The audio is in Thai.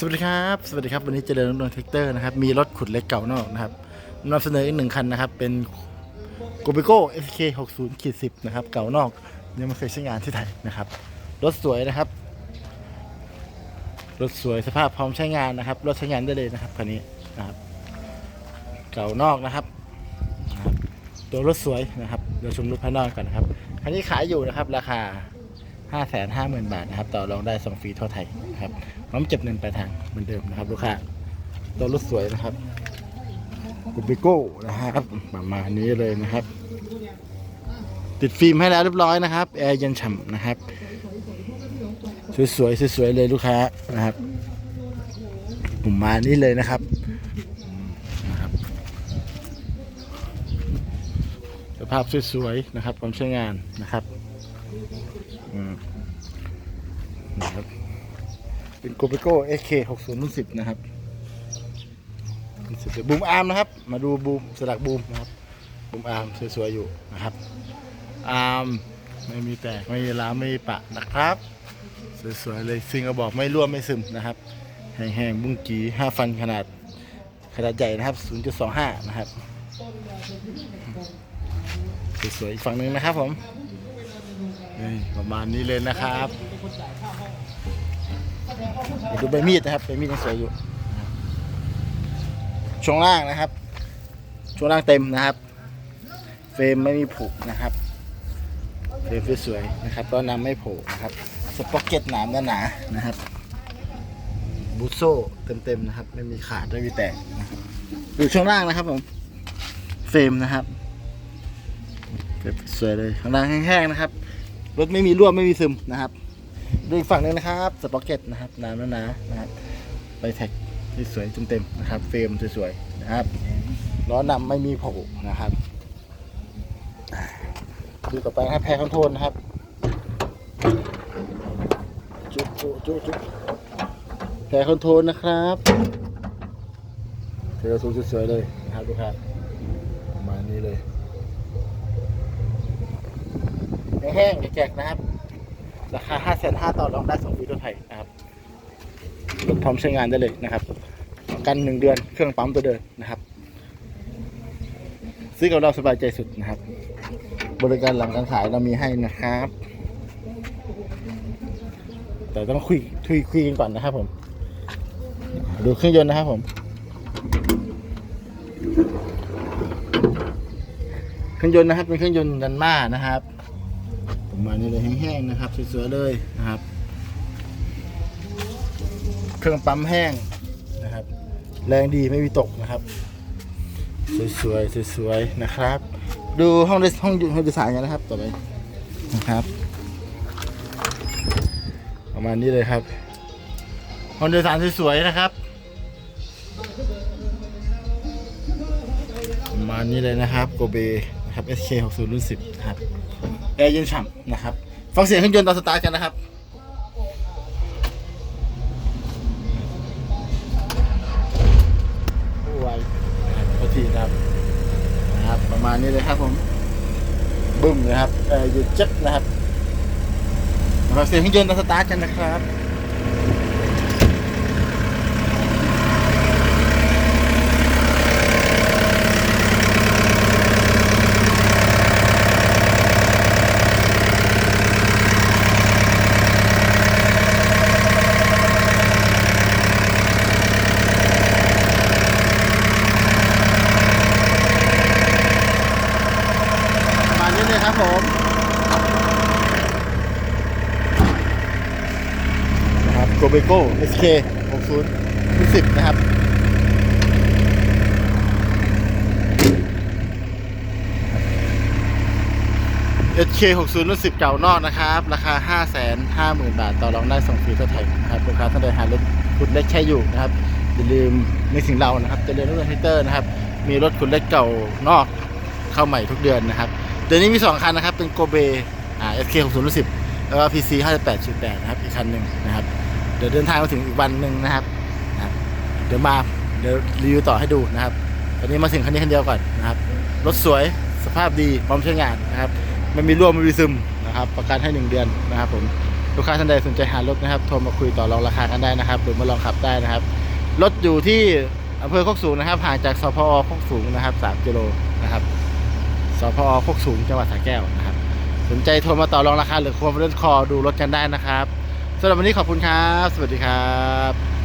สวัสดีครับ สวัสดีครับ วันนี้เจริญรุ่งเรืองแท็กเตอร์นะครับ มีรถขุดเล็กเก่านอกนะครับนำเสนออีกหนึ่งคันนะครับ เป็นโก b ิโก้ SK 60ขีด10นะครับ เก่านอกยังไม่เคยใช้งานที่ไทยนะครับ รถสวยนะครับ รถสวยสภาพพร้อมใช้งานนะครับ รถใช้งานได้เลยนะครับคันนี้นะครับ เก่านอกนะครับนะครับตัวรถสวยนะครับ เดี๋ยวชมรถภายนอกกันนะครับ คันนี้ขายอยู่นะครับ ราคา 5 5 0 0 0 0 บาทนะครับ ต่อรองได้ส่งฟรีทั่วไทยนะครับพร้อมเก็บเงินปลายทางเหมือนเดิมนะครับ ลูกค้าตัวรถสวยนะครับกุบิโก้นะครับประมาณนี้เลยนะครับ ติดฟิล์มให้แล้วเรียบร้อยนะครับแอร์เย็นฉ่ำนะครับ สวยๆสวยๆเลยลูกค้านะครับผมมานี่เลยนะครับนะครับสภาพสวยๆนะครับความใช้งานนะครับ อืมนะครับ เป็นโกเปโก้ SK 60รุ่น10 นะครับบูมอาร์มนะครับ มาดูบูมสลักบูมนะครับบูมอาร์มสวยๆอยู่นะครับ อาร์มไม่มีแตกไม่มีร้าไม่มีปะนะครับ สวยๆเลยซิงกระบอกไม่ร่วมไม่ซึมนะครับ แห้งๆบุ้งกี5ฟันขนาดขนาดใหญ่นะครับ 0.25 นะครับ สวยๆอีกฝั่งหนึ่งนะครับผม นี่ประมาณนี้เลยนะครับ เดี๋ยวดูใบมีดนะครับใบมีดยังสวยอยู่ ช่วงล่างนะครับ ช่วงล่างเต็มนะครับ เฟรมไม่มีผุนะครับเฟรมสวยๆนะครับต้อนน้ำไม่โผล่นะครับสป็อกเก็ตหนามหนาๆนะครับบูโซ่เต็มๆนะครับ ไม่มีขาดไม่มีแตกนะครับดูช่วงล่างนะครับผมเฟรมนะครับเก็บสวยเลยข้างล่างแห้งๆนะครับรถไม่มีรั่วไม่มีซึมนะครับ ดูอีกฝั่งหนึ่งนะครับสป็อกเก็ตนะครับน้ำหนาๆนะนะครับไปแท็กที่สวยเต็มๆนะครับ เฟรมสวยๆนะครับล้อนำไม่มีโผล่นะครับดูต่อไปนะครับแพรคอนโทรลนะครับ จุ๊จุ๊จุ๊จุ๊แพรคอนโทรลนะครับเทเลซูสวยๆเลยนะครับทุกท่านประมาณนี้เลยแห้งๆแจกนะครับ ราคา 5 5 0 0 0ต่อรองได้ส่งฟรีทั่วไทยนะครับรถพร้อมใช้งานได้เลยนะครับกันหนึ่งเดือนเครื่องปั๊มตัวเดิมนะครับ ซื้อกับเราสบายใจสุดนะครับ บริการหลังการขายเรามีให้นะครับ แต่ต้องคุยคุยคุยกันก่อนนะครับผม ดูเครื่องยนต์นะครับผมเครื่องยนต์นะครับเป็นเครื่องยนต์ดันมานะครับ ประมาณนี้เลยแห้งๆนะครับสวยๆเลยนะครับ เครื่องปั๊มแห้งนะครับ แรงดีไม่มีตกนะครับ สวยๆสวยๆนะครับ ดูห้องดยห้องห้องโดยสารกันนะครับ ต่อไปนะครับ ประมาณนี้เลยครับห้องโดยสารสวยๆนะครับประมาณนี้เลยนะครับโกเบนะครับ SK 60รุ่น10นะครับ แอร์เย็นฉ่ำนะครับ ฟังเสียงเครื่องยนต์ตอนสตาร์ทกันนะครับโอ้ไวพอทีนะครับนะครับ ประมาณนี้เลยครับผม บึ้มเลยครับแอร์เย็นจัดนะครับฟังเสียงเครื่องยนต์ตอนสตาร์ทกันนะครับ ประมาณนี้เลยครับผมนะครับโกเบโก้ SK 60 10นะครับ SK 60รุ่น10เก่านอกนะครับ ราคา5 5 0 0 0 0บาท ต่อรองได้ส่งฟรีทั่วไทยนะครับลูกค้าท่านใดหารถคุณเล็กใช้อยู่นะครับอย่าลืมในึกถึงเรานะครับจะเรียนรุ่นไฮเตอร์นะครับ มีรถคุณเล็กเก่านอกเข้าใหม่ทุกเดือนนะครับ เดือนนี้มี2คันนะครับ เป็นโกเบอ่า SK 60 10แล้วก็ PC 58.8นะครับ อีกคันหนึ่งนะครับ เดี๋ยวเดินทางมาถึงอีกวันหนึ่งนะครับนะครับ เดี๋ยวมา เดี๋ยวรีวิวต่อให้ดูนะครับ ตอนนี้มาถึงคันนี้คันเดียวก่อนนะครับ รถสวย สภาพดี พร้อมใช้งานนะครับ ไม่มีรั่วมไม่มีซึมนะครับ ประกันให้ 1 เดือนนะครับผมลูกค้าท่านใดสนใจหารถนะครับ โทรมาคุยต่อรองราคากันได้นะครับ หรือมาลองขับได้นะครับ รถอยู่ที่อำเภอโคกสูงนะครับ ห่างจากสพโคกสูงนะครับ3กิโลนะครับ สพอโคกสูงจังหวัดสระแก้วนะครับ สนใจโทรมาต่อรองราคาหรือควรเฟอเรนคอดูรถกันได้นะครับสำหรับวันนี้ขอบคุณครับ สวัสดีครับ